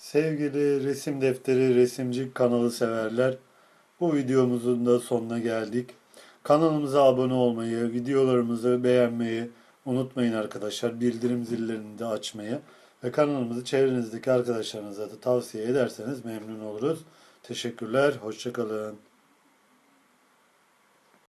Sevgili resim defteri resimci kanalı severler, bu videomuzun da sonuna geldik. Kanalımıza abone olmayı, videolarımızı beğenmeyi unutmayın arkadaşlar. Bildirim zillerini de açmayı ve kanalımızı çevrenizdeki arkadaşlarınıza da tavsiye ederseniz memnun oluruz. Teşekkürler, hoşçakalın.